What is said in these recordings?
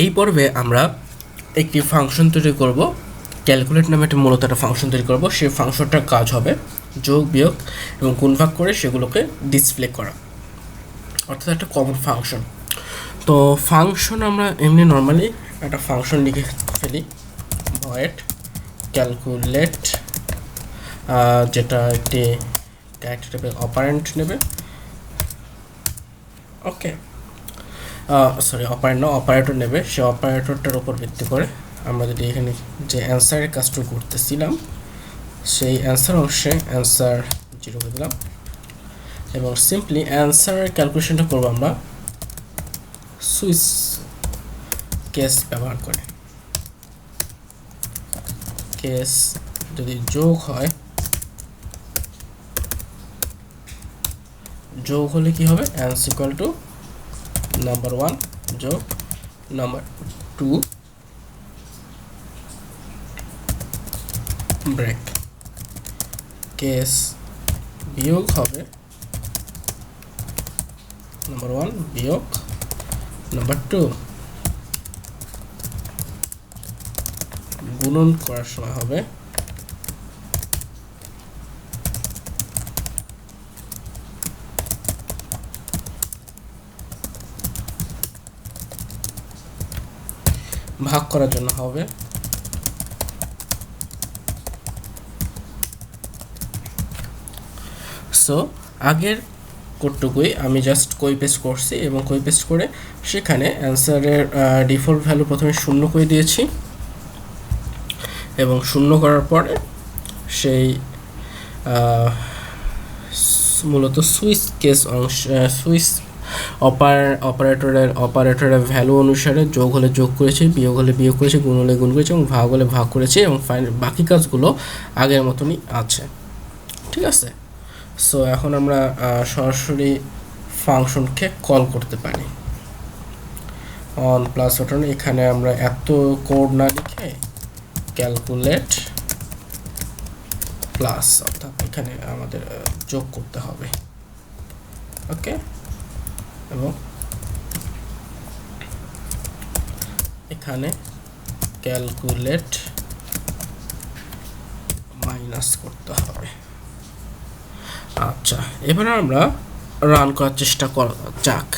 এই পর্বে আমরা একটি ফাংশন তৈরি করব। ক্যালকুলেট নামে একটা মূলত একটা ফাংশন তৈরি করব। সেই ফাংশনটার কাজ হবে যোগ, বিয়োগ এবং গুণভাগ করে সেগুলোকে ডিসপ্লে করা। অর্থাৎ একটা কমন ফাংশন তো ফাংশন আমরা এমনি নর্মালি একটা ফাংশন লিখে ফেলি। ভয়েড ক্যালকুলেট যেটা একটি ক্যারেক্টার অপারেন্ট নেবে। ওকে সরি অপারেন্ট না অপারেটর নেবে, সে অপারেটরটার উপর ভিত্তি করে আমরা যদি এখানে যে অ্যান্সারের কাজটা করতেছিলাম, সেই অ্যান্সার অংশে অ্যান্সার জিরো করে দিলাম। এবং সিম্পলি অ্যান্সারের ক্যালকুলেশনটা করব আমরা সুইচ কেস ব্যবহার করে। কেস যদি যোগ হয়, যোগ হলে কি হবে? Ans equal to number one যোগ নাম্বার টু ব্রেক কেস বিয়োগ হবে নাম্বার ওয়ান বিয়োগ নাম্বার টু গুণন করার সময় হবে ভাগ করার জন্য হবে। সো আগের কোডটুকুই আমি জাস্ট কই পেস্ট করছি এবং কই পেস্ট করে সেখানে অ্যান্সারের ডিফল্ট ভ্যালু প্রথমে শূন্য করে দিয়েছি। এবং শূন্য করার পরে সেই মূলত সুইচ কেস অংশ সুইচ অপার, অপারেটরের অপারেটরের ভ্যালু অনুসারে যোগ হলে যোগ করেছি, বিয়োগ হলে বিয়োগ করেছি, গুণ হলে গুণ করেছি এবং ভাগ হলে ভাগ করেছি এবং ফাইনাল বাকি কাজগুলো আগের মতনই আছে। ঠিক আছে? সো এখন আমরা সরাসরি ফাংশনকে কল করতে পারি। অন প্লাস বাটন এখানে আমরা এত কোড না লিখে ক্যালকুলেট প্লাস অর্থাৎ এখানে আমাদের যোগ করতে হবে। ওকে এবং এখানে ক্যালকুলেট মাইনাস করতে হবে। আচ্ছা এবারে আমরা রান করার চেষ্টা করা, যাক।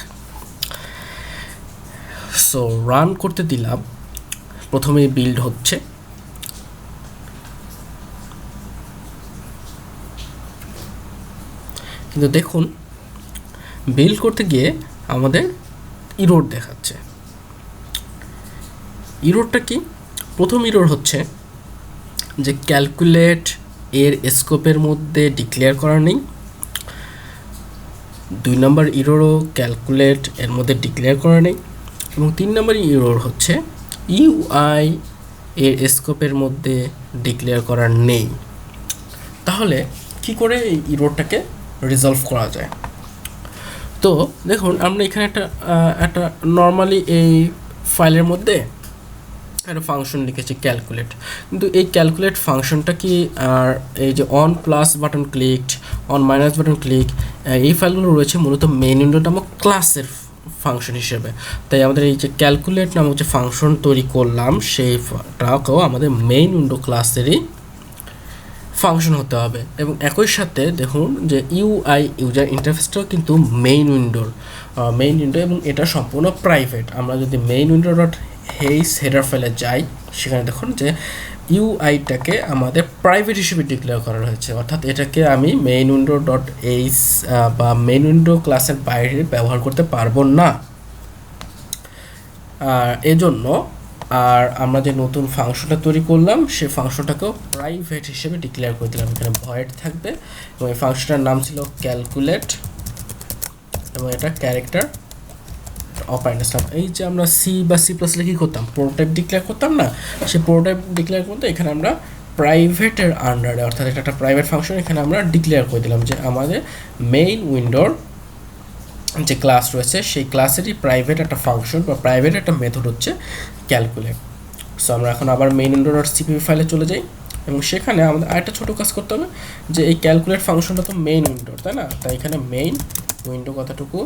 সো রান করতে দিলাম। প্রথমে বিল্ড হচ্ছে। কিন্তু দেখুন বিল্ড করতে গিয়ে আমাদের ইরোড দেখাচ্ছে। ইরোডটা কি? প্রথম ইরোড হচ্ছে যে ক্যালকুলেট এর স্কোপের মধ্যে ডিক্লেয়ার করা নেই। দুই নম্বর ইরোরও ক্যালকুলেট এর মধ্যে ডিক্লেয়ার করা নেই। এবং তিন নম্বর ইরোর হচ্ছে ইউআই এর স্কোপের মধ্যে ডিক্লেয়ার করা নেই। তাহলে কি করে এই ইরোরটাকে রিজলভ করা যায়? তো দেখুন, আমরা এখানে একটা একটা নর্মালি এই ফাইলের মধ্যে একটা ফাংশন লিখেছি ক্যালকুলেট কিন্তু এই ক্যালকুলেট ফাংশনটা কি, আর এই যে on plus button clicked on minus button click এই ফাইলগুলো রয়েছে মূলত মেন উইন্ডো নামক ক্লাসের ফাংশন হিসেবে। তাই আমাদের এই যে ক্যালকুলেট নামক যে ফাংশন তৈরি করলাম সেইটাকেও আমাদের মেইন উইন্ডো ক্লাসেরই ফাংশন হতে হবে। এবং একই সাথে দেখুন যে ইউআই ইউজার ইন্টারফেসটাও কিন্তু মেইন উইন্ডোর মেইন উইন্ডো এবং এটা সম্পূর্ণ প্রাইভেট আমরা যদি main window dot H header ফাইলে যাই, সেখানে দেখুন যে ইউআইটাকে আমাদের প্রাইভেট হিসেবে ডিক্লেয়ার করা হয়েছে। অর্থাৎ এটাকে আমি মেইন উইন্ডো ডট এইস বা মেইন উইন্ডো ক্লাসের বাইরে ব্যবহার করতে পারব না। আর এজন্য আর আমরা যে নতুন ফাংশনটা তৈরি করলাম, সে ফাংশনটাকেও প্রাইভেট হিসেবে ডিক্লেয়ার করে দিলাম। এখানে ভয়েড থাকবে এবং এই ফাংশনটার নাম ছিল ক্যালকুলেট এবং এটা ক্যারেক্টার অপারেন্ট আসলাম এই যে আমরা সি বা সি প্লাস লিখি করতাম? প্রোটোটাইপ ডিক্লেয়ার করতাম না? সেই প্রোটোটাইপ ডিক্লেয়ার করতে এখানে আমরা প্রাইভেটের আন্ডারে অর্থাৎ এটা একটা প্রাইভেট ফাংশন এখানে আমরা ডিক্লেয়ার করে দিলাম যে আমাদের মেইন উইন্ডোর যে ক্লাস রয়েছে, সেই ক্লাসেরই প্রাইভেট একটা ফাংশন বা প্রাইভেট একটা মেথড হচ্ছে ক্যালকুলেট সো আমরা এখন আবার মেইন উইন্ডো ডট সিপিপি ফাইলে চলে যাই এবং সেখানে আমাদের আরেকটা ছোটো কাজ করতে হবে যে এই ক্যালকুলেট ফাংশনটা তো মেইন উইন্ডোর তাই না? তাই এখানে মেইন উইন্ডো কথাটুকু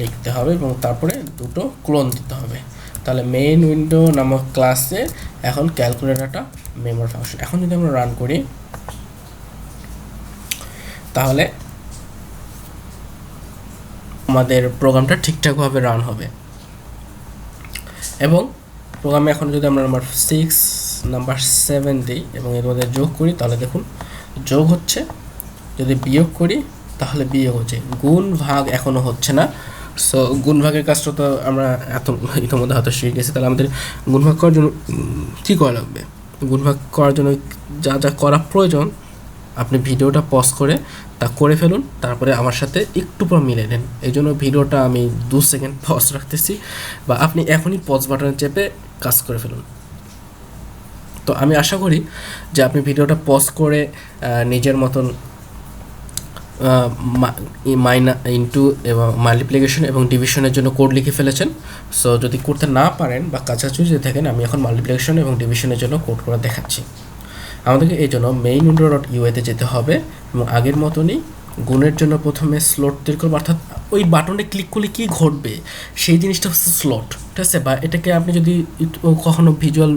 লিখতে হবে এবং তারপরে দুটো ক্লোন দিতে হবে। তাহলে মেইন উইন্ডো নামক ক্লাসে এখন ক্যালকুলেটরটা মেমোর ফাংশন এখন যদি আমরা রান করি, তাহলে আমাদের প্রোগ্রামটা ঠিকঠাকভাবে রান হবে। এবং প্রোগ্রামে এখন যদি আমরা নাম্বার সিক্স নাম্বার সেভেন দিই এবং এর মধ্যে যোগ করি, তাহলে দেখুন, যোগ হচ্ছে, যদি বিয়োগ করি, তাহলে বিয়োগ হচ্ছে। গুণ ভাগ এখনও হচ্ছে না। সো গুণ ভাগের কাজটা তো আমরা এত ইতিমধ্যে হয়তো শিখে গেছি। তাহলে আমাদের গুণ ভাগ করার জন্য কী করা লাগবে? গুণ ভাগ করার জন্য যা যা করা প্রয়োজন আপনি ভিডিওটা পজ করে তা করে ফেলুন, তারপরে আমার সাথে একটু পর মিলে নেন। এই জন্য ভিডিওটা আমি দু সেকেন্ড পজ রাখতেছি বা আপনি এখনই পজ বাটনে চেপে কাজ করে ফেলুন। তো আমি আশা করি যে আপনি ভিডিওটা পজ করে নিজের মতন মাইনা ইন্টু এবং মাল্টিপ্লিকেশন এবং ডিভিশনের জন্য কোড লিখে ফেলেছেন। সো যদি করতে না পারেন বা কাছাকাছি যদি থাকেন, আমি এখন মাল্টিপ্লিকেশন এবং ডিভিশনের জন্য কোড করে দেখাচ্ছি। আমাদেরকে এই জন্য মেইন উইন্ডো ডট ইউএতে যেতে হবে এবং আগের মতনই গুণের জন্য প্রথমে স্লট তৈরি করব। অর্থাৎ ওই বাটনে ক্লিক করলে কী ঘটবে? সেই জিনিসটা হচ্ছে স্লট ঠিক আছে? বা এটাকে আপনি যদি কখনো ভিজুয়াল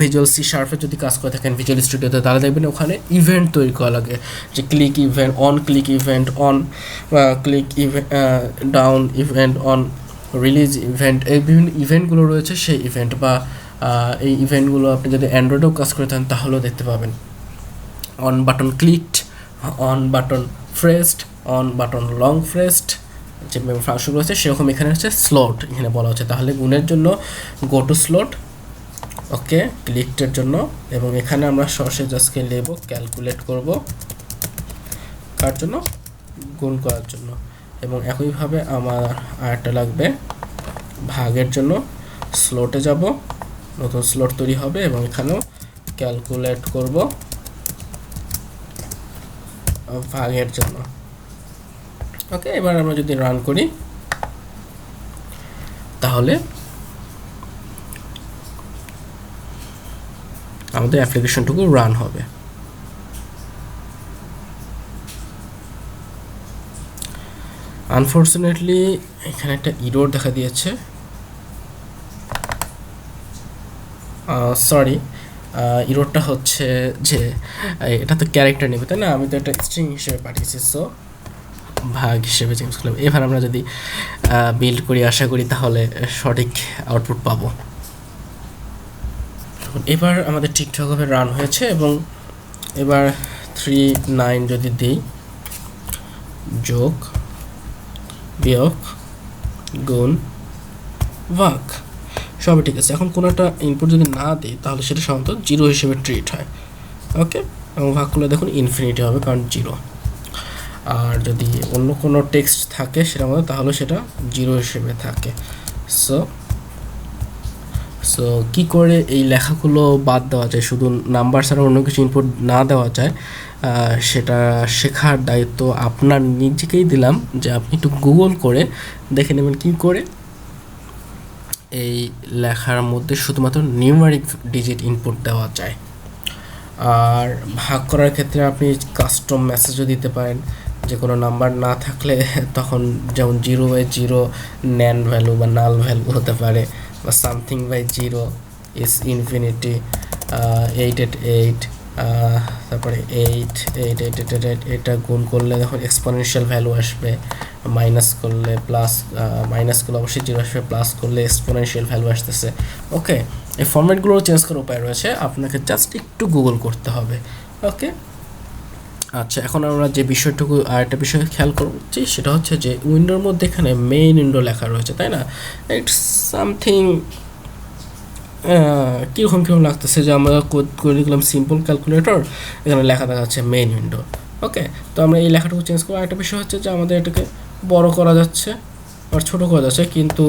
ভিজুয়াল সি শার্পে যদি কাজ করে থাকেন ভিজুয়াল স্টুডিওতে তাহলে দেখবেন ওখানে ইভেন্ট তৈরি করা লাগে। যে click event on click event on click event down event on release event এই বিভিন্ন ইভেন্টগুলো রয়েছে সেই ইভেন্ট বা এই ইভেন্টগুলো আপনি যদি অ্যান্ড্রয়েডেও কাজ করে থাকেন, তাহলেও দেখতে পাবেন। On button clicked on button pressed on button long pressed যে ফাংশনগুলো আছে, সেরকম এখানে হচ্ছে স্লট এখানে বলা হচ্ছে। তাহলে গুণের জন্য গো টু স্লট ওকে ক্লিকটের জন্য, এবং এখানে আমরা সর্ষে জাস্টকে নেব ক্যালকুলেট করব, কার জন্য? গুণ করার জন্য। এবং একইভাবে আমার আরেকটা লাগবে, ভাগের জন্য স্লোটে যাব নতুন স্লট তৈরি হবে এবং এখানেও ক্যালকুলেট করব ভাগের জন্য। ওকে এবার আমরা যদি রান করি, তাহলে আমাদের অ্যাপ্লিকেশনটুকু রান হবে। আনফর্চুনেটলি এখানে একটা ইরোর দেখা দিয়েছে। সরি ইরোরটা হচ্ছে যে এটা তো ক্যারেক্টার নেবে, তাই না? আমি তো এটা স্ট্রিং হিসেবে পাঠিয়েছি সো ভাগ হিসেবে চেঞ্জ করলাম। এবার আমরা যদি বিল্ড করি, আশা করি তাহলে সঠিক আউটপুট পাবো। এবার আমাদের ঠিকঠাকভাবে রান হয়েছে এবং এবার থ্রি নাইন যদি দিই, যোগ, বিয়োগ, গুণ, ভাগ। সবই ঠিক আছে। এখন কোনো একটা ইনপুট যদি না দিই, তাহলে সেটা সাধারণত জিরো হিসেবে ট্রিট হয়। ওকে এবং ভাগ করলে দেখুন ইনফিনিটি হবে কারণ জিরো আর যদি অন্য কোনো টেক্সট থাকে সেটার মধ্যে, তাহলে সেটা জিরো হিসেবে থাকে। সো সো কী করে এই লেখাগুলো বাদ দেওয়া যায়? শুধু নাম্বার ছাড়া অন্য কিছু ইনপুট না দেওয়া যায় সেটা শেখার দায়িত্ব আপনার নিজেকেই দিলাম যে আপনি একটু গুগল করে দেখে নেবেন কী করে। এই লেখার মধ্যে শুধুমাত্র নিউমারিক ডিজিট ইনপুট দেওয়া যায় আর ভাগ করার ক্ষেত্রে আপনি কাস্টম মেসেজও দিতে পারেন যে কোনো নাম্বার না থাকলে তখন যেমন zero by zero NaN value বা নাল ভ্যালু হতে পারে বা something by zero is infinity eight eight eight তারপরে eight eight eight eight eight এটা গুণ করলে যখন এক্সপোনেনশিয়াল ভ্যালু আসবে মাইনাস করলে প্লাস মাইনাস করলে অবশ্যই জিরো আসবে প্লাস করলে এক্সপোনেনশিয়াল ভ্যালু আসতেছে। ওকে এই ফর্ম্যাটগুলো চেঞ্জ করার উপায় রয়েছে, আপনাকে জাস্ট একটু গুগল করতে হবে। ওকে আচ্ছা এখন আমরা যে বিষয়টুকু, আর একটা বিষয় খেয়াল করছি, সেটা হচ্ছে যে উইন্ডোর মধ্যে এখানে মেইন উইন্ডো লেখা রয়েছে, তাই না? ইটস সামথিং কীরকম কীরকম লাগতেছে যে আমরা করে দিলাম সিম্পল ক্যালকুলেটর এখানে লেখা দেখা যাচ্ছে মেইন উইন্ডো। ওকে তো আমরা এই লেখাটুকু চেঞ্জ করব একটা বিষয় হচ্ছে যে আমাদের এটাকে বড় করা যাচ্ছে আর ছোটো করা যাচ্ছে, কিন্তু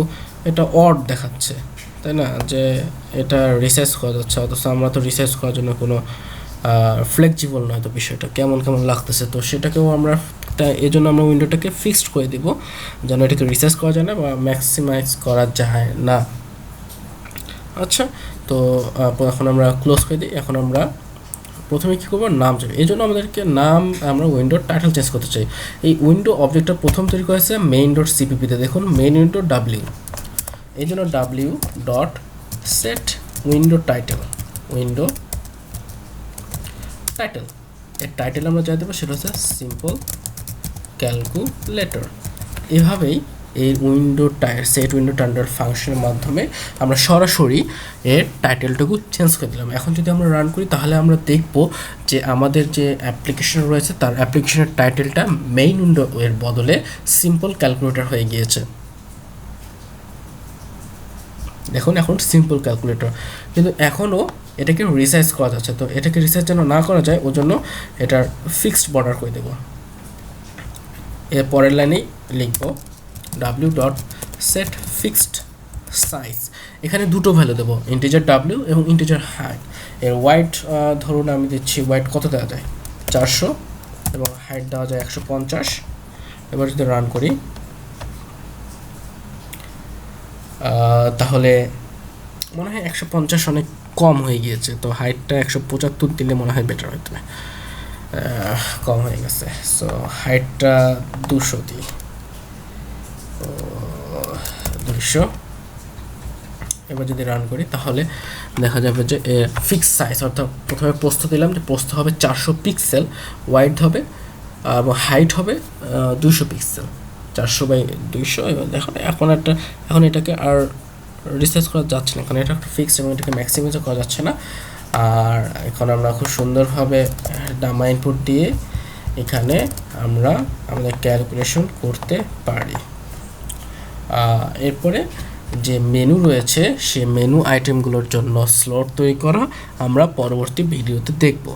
এটা অড দেখাচ্ছে, তাই না? যে এটা রিসার্চ করা যাচ্ছে, অথচ আমরা তো রিসার্চ করার জন্য কোনো ফ্লেক্সিবল নয় তো বিষয়টা, কেমন কেমন লাগতেছে? তো সেটাকেও আমরা এই জন্য আমরা উইন্ডোটাকে ফিক্সড করে দিব, যেন এটাকে রিসার্চ করা যায় না বা ম্যাক্সিমাইজ করা যায় না। আচ্ছা তো এখন আমরা ক্লোজ করে দিই, এখন আমরা প্রথমে কী করব? নাম চাই এই জন্য আমাদেরকে নাম, আমরা উইন্ডোর টাইটেল চেঞ্জ করতে চাই। এই উইন্ডো অবজেক্টটা প্রথম তৈরি করেছে মেইন ডট সিপিপিতে দেখুন মেইন উইন্ডো ডাব্লিউ এই জন্য W dot set window title window title এর টাইটেল আমরা যা দেবো, সেটা হচ্ছে সিম্পল ক্যালকুলেটর এভাবেই এই উইন্ডো সেট উইন্ডো টান্ডার ফাংশনের মাধ্যমে আমরা সরাসরি এর টাইটেলটুকু চেঞ্জ করে দিলাম। এখন যদি আমরা রান করি, তাহলে আমরা দেখব যে আমাদের যে অ্যাপ্লিকেশন রয়েছে, তার অ্যাপ্লিকেশনের টাইটেলটা মেইন উইন্ডো এর বদলে সিম্পল ক্যালকুলেটর হয়ে গিয়েছে। দেখুন এখন সিম্পল ক্যালকুলেটর কিন্তু এখনও এটাকে রিসাইজ করা যাচ্ছে তো এটাকে রিসাইজ যেন না করা যায় ওই জন্য এটার ফিক্সড বর্ডার করে দেবো। এর পরের লাইনেই লিখব W dot set fixed size এখানে দুটো ভ্যালু দেবো ইন্টিজার ডাব্লিউ এবং ইন্টিজার হাইট এর ওয়াইট ধরুন আমি দিচ্ছি ওয়াইট কত দেওয়া যায়? চারশো, এবং হাইট দেওয়া যায় একশো পঞ্চাশ। এবার যদি রান করি তাহলে মনে হয় একশো পঞ্চাশ অনেক কম হয়ে গিয়েছে, তো হাইটটা একশো পঁচাত্তর দিলে মনে হয় বেটার হইতে কম হয়ে গেছে। সো হাইটটা দুশো দিই। দুশো এবার যদি রান করি, তাহলে দেখা যাবে যে ফিক্স সাইজ অর্থাৎ প্রথমে পোস্ত দিলাম, যে পোস্ত হবে চারশো পিক্সেল ওয়াইড হবে, এবং হাইট হবে দুশো পিক্সেল চারশো বাই দুইশো, এবার দেখো, এখন একটা, এখন এটাকে আর রিসার্চ করা যাচ্ছে না। এখন এটা একটা ফিক্স এবং এটাকে ম্যাক্সিমাইজ করা যাচ্ছে না। আর এখন আমরা খুব সুন্দরভাবে ডামা ইনপুট দিয়ে এখানে আমরা আমাদের ক্যালকুলেশন করতে পারি। এরপরে যে মেনু রয়েছে, সে মেনু আইটেমগুলোর জন্য স্লট তৈরি করা আমরা পরবর্তী ভিডিওতে দেখব।